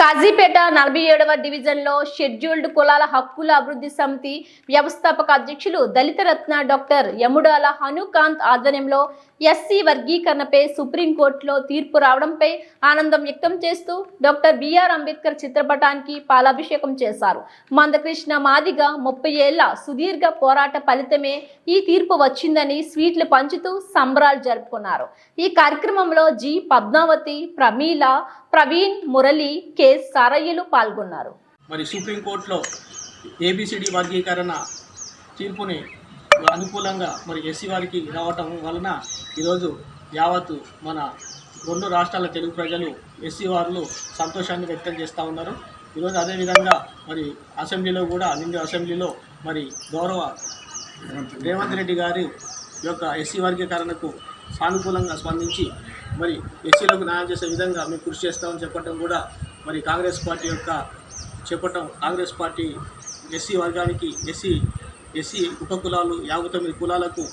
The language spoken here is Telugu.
కాజీపేట నలభై ఏడవ డివిజన్లో షెడ్యూల్డ్ కులాల హక్కుల అభివృద్ధి సమితి వ్యవస్థాపక అధ్యక్షులు దళిత రత్న డాక్టర్ యముడాల హనుకాంత్ ఆధ్వర్యంలో ఎస్సీ వర్గీకరణపై సుప్రీంకోర్టులో తీర్పు రావడంపై ఆనందం వ్యక్తం చేస్తూ డాక్టర్ బిఆర్ అంబేద్కర్ చిత్రపటానికి పాలాభిషేకం చేశారు. మందకృష్ణ మాదిగ ముప్పై ఏళ్ళ సుదీర్ఘ పోరాట ఫలితమే ఈ తీర్పు వచ్చిందని స్వీట్లు పంచుతూ సంబరాలు జరుపుకున్నారు. ఈ కార్యక్రమంలో జి పద్మావతి ప్రమీల ప్రవీణ్ మురళి కె సారయ్యలు పాల్గొన్నారు. మరి సుప్రీంకోర్టులో ఏబిసిడి వర్గీకరణ తీర్పుని అనుకూలంగా మరి ఎస్సీ వారికి రావటం వలన ఈరోజు యావత్తు మన రెండు రాష్ట్రాల తెలుగు ప్రజలు ఎస్సీ వారులు సంతోషాన్ని వ్యక్తం చేస్తూ ఉన్నారు. ఈరోజు అదేవిధంగా మరి అసెంబ్లీలో కూడా నిండు అసెంబ్లీలో మరి గౌరవ రేవంత్ రెడ్డి గారి యొక్క ఎస్సీ వర్గీకరణకు సానుకూలంగా స్పందించి మరి ఎస్సీలకు న్యాయం చేసే విధంగా మేము కృషి చేస్తామని చెప్పడం కూడా మరి కాంగ్రెస్ పార్టీ యొక్క చెప్పటం కాంగ్రెస్ పార్టీ ఎస్సీ వర్గానికి ఎస్సీ ఎస్సీ ఉపకులాలు యాభై తొమ్మిది కులాలకు